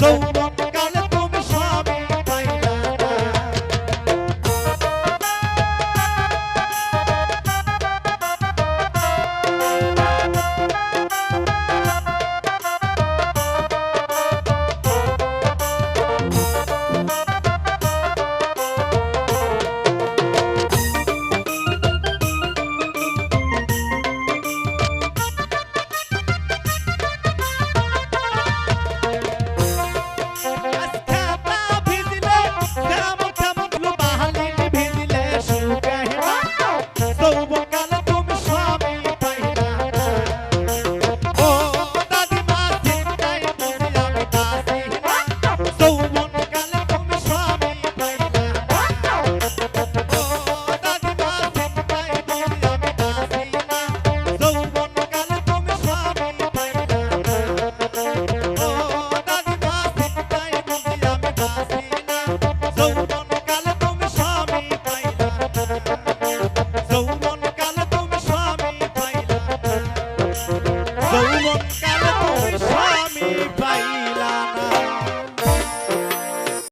flow. কালো তুমি স্বামী